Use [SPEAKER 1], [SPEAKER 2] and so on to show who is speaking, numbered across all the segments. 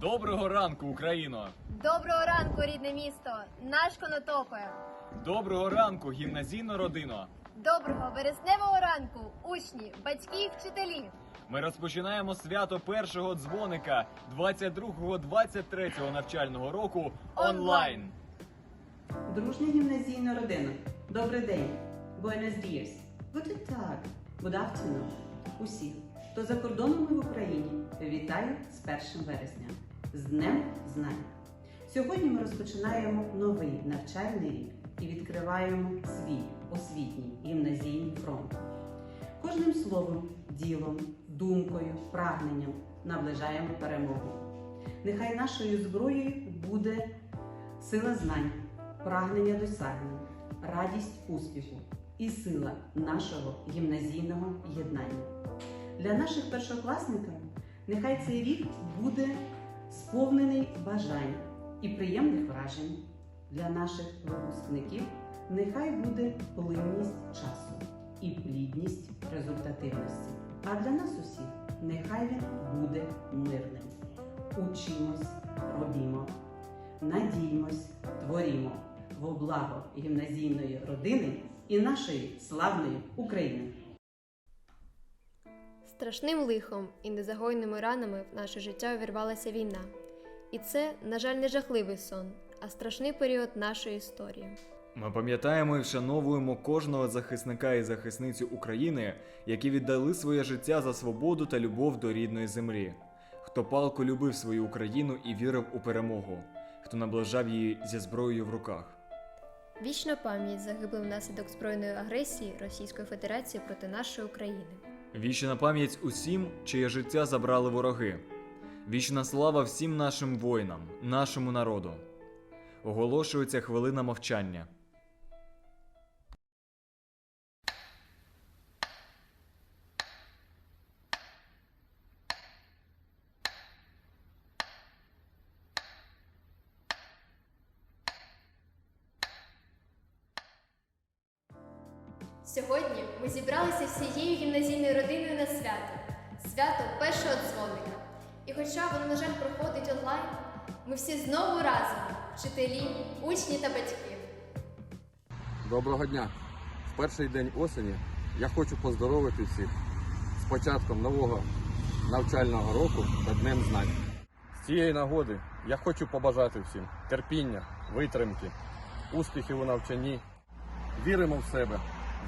[SPEAKER 1] Доброго ранку, Україно!
[SPEAKER 2] Доброго ранку, рідне місто, наш Конотопе.
[SPEAKER 1] Доброго ранку, гімназійна родина!
[SPEAKER 2] Доброго вересневого ранку, учні, батьки і вчителі.
[SPEAKER 1] Ми розпочинаємо свято першого дзвоника 22-23 навчального року онлайн.
[SPEAKER 3] Дружня гімназійна родина. Добрий день. Buenos dias. Guten Tag. Good afternoon. Усіх, хто за кордоном і в Україні, вітаю з 1 вересня. З Днем Знань. Сьогодні ми розпочинаємо новий навчальний рік і відкриваємо свій освітній гімназійний фронт. Кожним словом, ділом, думкою, прагненням наближаємо перемогу. Нехай нашою зброєю буде сила знань, прагнення досягнень, радість успіху і сила нашого гімназійного єднання. Для наших першокласників нехай цей рік буде сповнений бажань і приємних вражень. Для наших випускників нехай буде плинність часу і плідність результативності. А для нас усіх нехай він буде мирним. Учимось, робімо, надіймось, творімо во благо гімназійної родини і нашої славної України.
[SPEAKER 2] Страшним лихом і незагойними ранами в наше життя увірвалася війна. І це, на жаль, не жахливий сон, а страшний період нашої історії.
[SPEAKER 1] Ми пам'ятаємо і вшановуємо кожного захисника і захисницю України, які віддали своє життя за свободу та любов до рідної землі, хто палко любив свою Україну і вірив у перемогу, хто наближав її зі зброєю в руках.
[SPEAKER 2] Вічна пам'ять загиблим внаслідок збройної агресії Російської Федерації проти нашої України.
[SPEAKER 1] Вічна пам'ять усім, чиє життя забрали вороги. Вічна слава всім нашим воїнам, нашому народу. Оголошується хвилина мовчання.
[SPEAKER 2] Сьогодні ми зібралися всією гімназійною родиною на свято свято першого дзвоника. І хоча воно, на жаль, проходить онлайн, ми всі знову разом вчителі, учні та батьки.
[SPEAKER 4] Доброго дня! В перший день осені я хочу поздоровити всіх з початком нового навчального року та Днем Знань. З цієї нагоди я хочу побажати всім терпіння, витримки, успіхів у навчанні. Віримо в себе,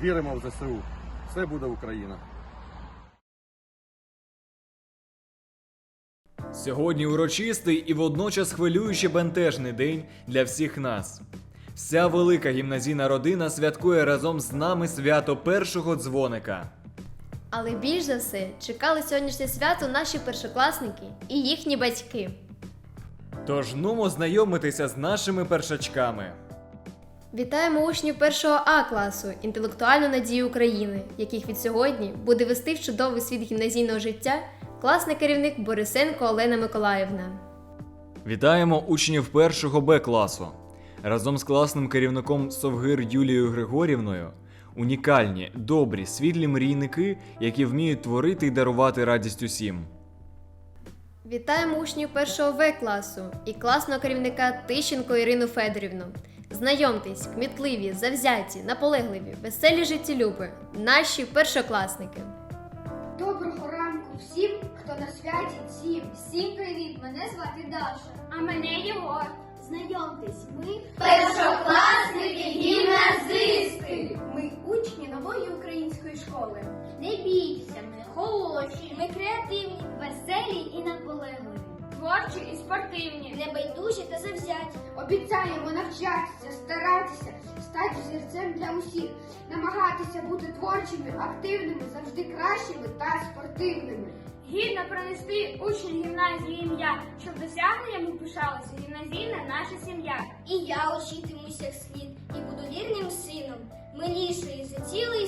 [SPEAKER 4] віримо в ЗСУ. Все буде Україна!
[SPEAKER 1] Сьогодні урочистий і водночас хвилюючий бентежний день для всіх нас. Вся велика гімназійна родина святкує разом з нами свято першого дзвоника.
[SPEAKER 2] Але більш за все чекали сьогоднішнє свято наші першокласники і їхні батьки.
[SPEAKER 1] Тож нумо знайомитися з нашими першачками.
[SPEAKER 2] Вітаємо учнів першого А класу інтелектуальну надію України, яких від сьогодні буде вести в чудовий світ гімназійного життя класний керівник Борисенко Олена Миколаївна.
[SPEAKER 1] Вітаємо учнів першого Б класу. Разом з класним керівником Совгир Юлією Григорівною. Унікальні, добрі, світлі мрійники, які вміють творити і дарувати радість усім.
[SPEAKER 2] Вітаємо учнів першого В класу і класного керівника Тищенко Ірину Федорівну. Знайомтесь, кмітливі, завзяті, наполегливі, веселі життєлюби, наші першокласники.
[SPEAKER 5] Доброго ранку всім, хто на святі цім. Всім привіт! Мене звати Даша. А мене Єгор. Знайомтесь, ми першокласники гімназисти. Ми учні нової української школи. Не бійтеся, ми хороші, ми креативні, веселі і наполегливі. Творчі і спортивні, небайдужі та завзяті. Обіцяємо навчатися, старатися, стати зірцем для усіх, намагатися бути творчими, активними, завжди кращими та спортивними.
[SPEAKER 6] Гідно пронести учнів гімназії ім'я, щоб досягненнями пишалася гімназійна наша сім'я.
[SPEAKER 5] І я учитимуся як слід, і буду вірним сином, милішою за цілий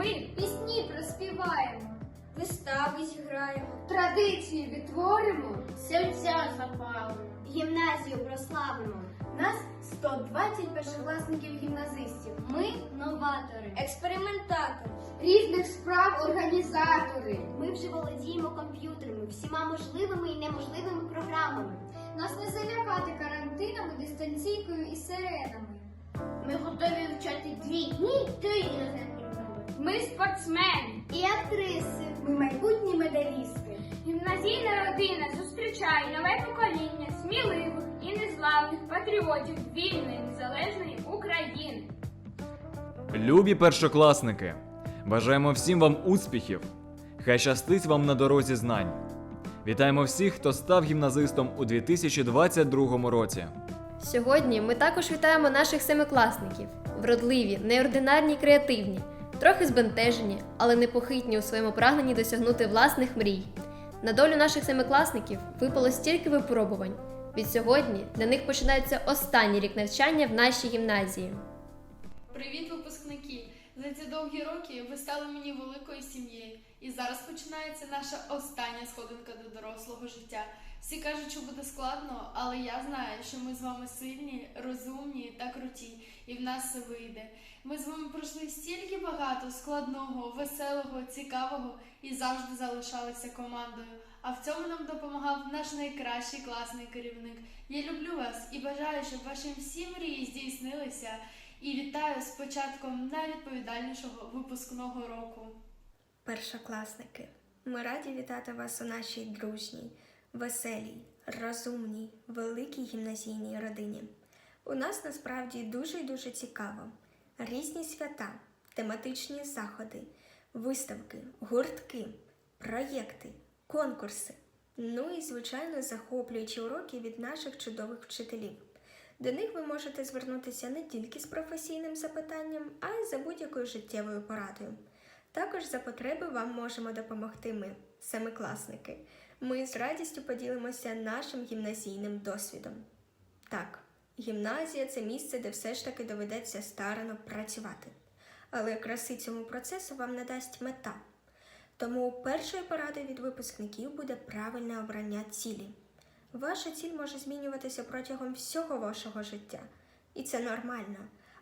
[SPEAKER 5] ми пісні проспіваємо. вистави зіграємо,
[SPEAKER 6] Традиції відтворимо.
[SPEAKER 5] серця запалимо, гімназію прославимо. Нас 120 першокласників гімназистів. Ми новатори, експериментатори.
[SPEAKER 6] Різних справ організатори.
[SPEAKER 5] Ми вже володіємо комп'ютерами, всіма можливими і неможливими програмами.
[SPEAKER 6] Нас не залякати карантинами, дистанційкою і сиренами.
[SPEAKER 5] Ми готові вчати дві, ні, три іноземні.
[SPEAKER 6] Ми спортсмени.
[SPEAKER 5] І актриси. Ми майбутні медалісти.
[SPEAKER 6] Гімназійна родина зустрічає нове покоління сміливих і незламних патріотів вільної незалежної України.
[SPEAKER 1] Любі першокласники! Бажаємо всім вам успіхів! Хай щастить вам на дорозі знань! Вітаємо всіх, хто став гімназистом у 2022 році.
[SPEAKER 2] Сьогодні ми також вітаємо наших семикласників, вродливі, неординарні, креативні, трохи збентежені, але непохитні у своєму прагненні досягнути власних мрій. На долю наших семикласників випало стільки випробувань. Від сьогодні для них починається останній рік навчання в нашій гімназії.
[SPEAKER 7] Привіт, випускники! За ці довгі роки ви стали мені великою сім'єю, і зараз починається наша остання сходинка до дорослого життя. Всі кажуть, що буде складно, але я знаю, що ми з вами сильні, розумні та круті, і в нас все вийде. Ми з вами пройшли стільки багато складного, веселого, цікавого і завжди залишалися командою. А в цьому нам допомагав наш найкращий класний керівник. Я люблю вас і бажаю, щоб ваші всі мрії здійснилися. І вітаю з початком найвідповідальнішого випускного року.
[SPEAKER 8] Першокласники, ми раді вітати вас у нашій дружній, веселій, розумній, великій гімназійній родині. У нас насправді дуже й дуже цікаво. Різні свята, тематичні заходи, виставки, гуртки, проєкти, конкурси. Ну і, звичайно, захоплюючі уроки від наших чудових вчителів. До них ви можете звернутися не тільки з професійним запитанням, а й за будь-якою життєвою порадою. Також за потреби вам можемо допомогти ми, семикласники. Ми з радістю поділимося нашим гімназійним досвідом. Так, гімназія це місце, де все ж таки доведеться старано працювати. Але краси цьому процесу вам надасть мета. Тому першою порадою від випускників буде правильне обрання цілі. Ваша ціль може змінюватися протягом всього вашого життя, і це нормально.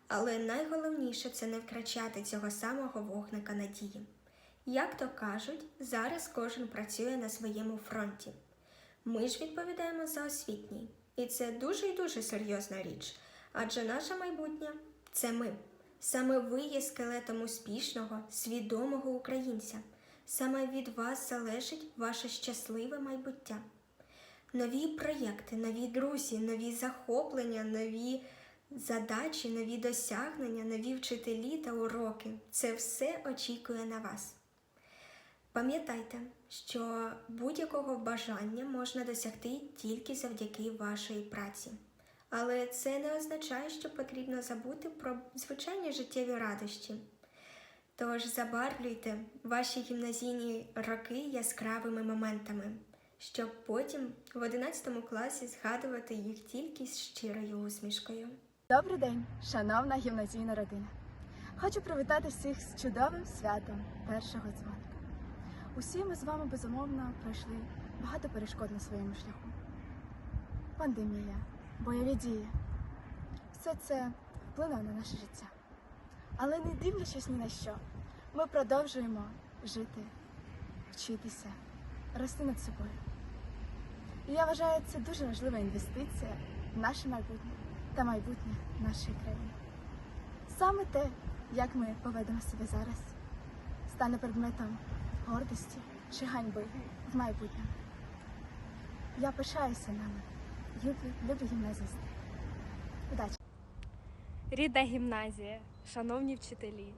[SPEAKER 8] Але найголовніше це не втрачати цього самого вогника надії. Як то кажуть, зараз кожен працює на своєму фронті. Ми ж відповідаємо за освітній, і це дуже і дуже серйозна річ, адже наше майбутнє це ми. Саме ви є скелетом успішного, свідомого українця. Саме від вас залежить ваше щасливе майбуття. Нові проєкти, нові друзі, нові захоплення, нові задачі, нові досягнення, нові вчителі та уроки це все очікує на вас. Пам'ятайте, що будь-якого бажання можна досягти тільки завдяки вашій праці. Але це не означає, що потрібно забути про звичайні життєві радощі. Тож забарвлюйте ваші гімназійні роки яскравими моментами, щоб потім в 11 класі згадувати їх тільки з щирою усмішкою.
[SPEAKER 9] Добрий день, шановна гімназійна родина. Хочу привітати всіх з чудовим святом першого дзвоника. Усі ми з вами безумовно пройшли багато перешкод на своєму шляху. Пандемія, бойові дії. Все це вплинуло на наше життя. Але не дивлячись ні на що, ми продовжуємо жити, вчитися, рости над собою. І я вважаю, це дуже важлива інвестиція в наше майбутнє та майбутнє нашої країни. Саме те, як ми поведемо себе зараз, стане предметом гордості чи ганьби в майбутньому. Я пишаюся нами, любі, любі гімназисти. Удачі!
[SPEAKER 10] Рідна гімназія, шановні вчителі,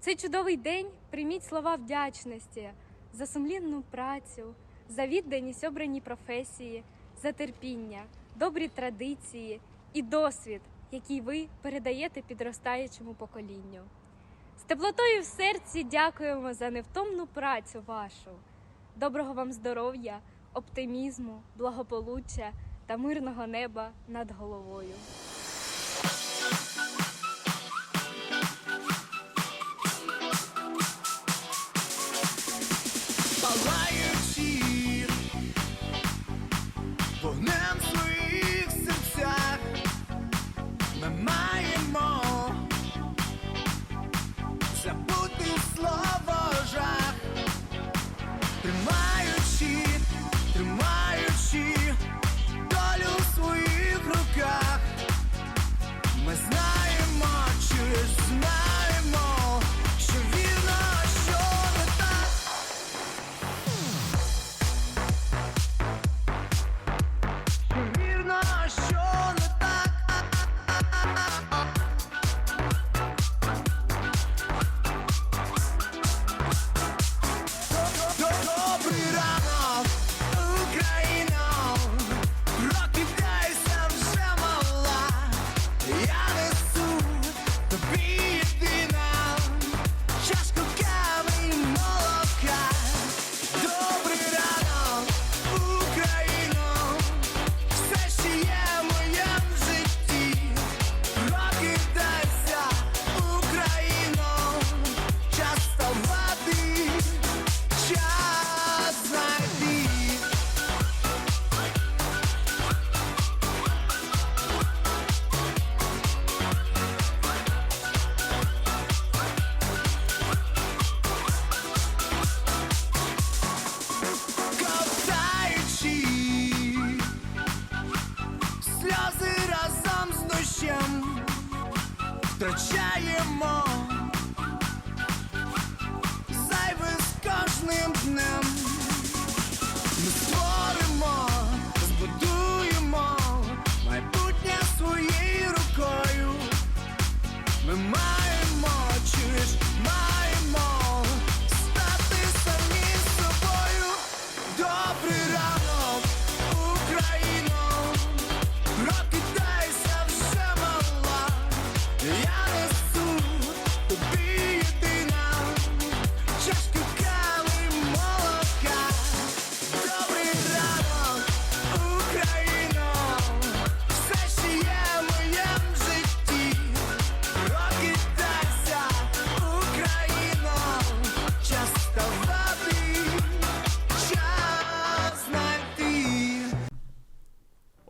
[SPEAKER 10] в цей чудовий день прийміть слова вдячності за сумлінну працю, за відданість обраній професії, за терпіння, добрі традиції і досвід, який ви передаєте підростаючому поколінню. З теплотою в серці дякуємо за невтомну працю вашу. Доброго вам здоров'я, оптимізму, благополуччя та мирного неба над головою.
[SPEAKER 11] Втрачаємо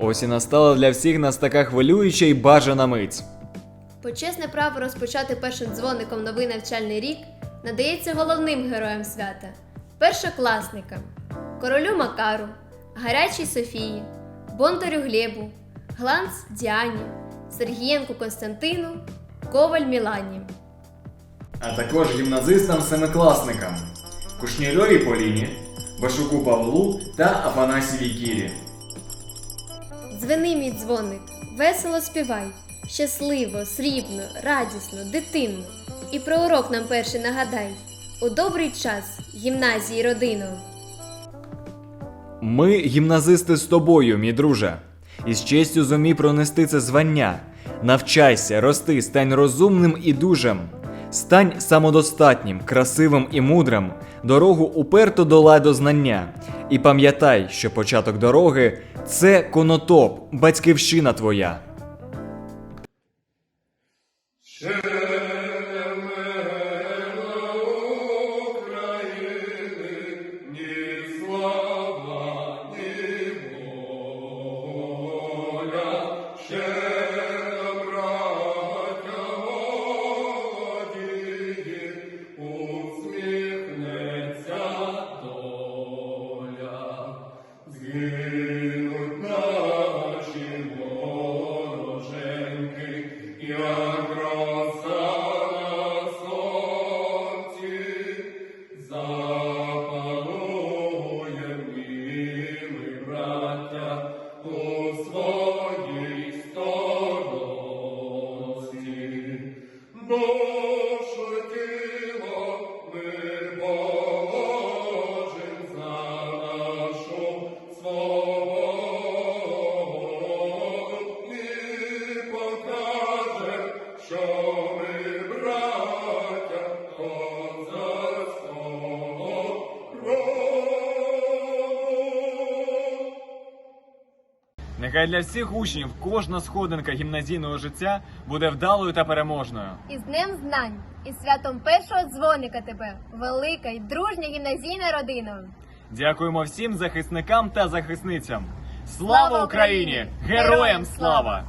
[SPEAKER 1] Ось і настала для всіх нас така хвилююча і бажана мить.
[SPEAKER 2] Почесне право розпочати першим дзвоником новий навчальний рік надається головним героям свята першокласникам, королю Макару, гарячій Софії, Бондарю Глебу, Гланц Діані, Сергієнку Константину, Коваль Мілані.
[SPEAKER 1] А також гімназистам-семикласникам Кушнірьовій Поліні, Башуку Павлу та Афанасівій Кірі.
[SPEAKER 2] Дзвени мій дзвоник, весело співай, щасливо, срібно, радісно, дитинно. І про урок нам перший нагадай у добрий час гімназії родину.
[SPEAKER 1] Ми, гімназисти, з тобою, мій друже. І з честю зумій пронести це звання. Навчайся, рости, стань розумним і дужим. Стань самодостатнім, красивим і мудрим. Дорогу уперто долай до знання. І пам'ятай, що початок дороги це конотоп, батьківщина твоя. Нехай для всіх учнів кожна сходинка гімназійного життя буде вдалою та переможною.
[SPEAKER 2] І з Днем Знань і святом першого дзвоника тебе, велика й дружня гімназійна родина.
[SPEAKER 1] Дякуємо всім захисникам та захисницям.
[SPEAKER 2] Слава
[SPEAKER 1] Україні!
[SPEAKER 2] Героям
[SPEAKER 1] слава!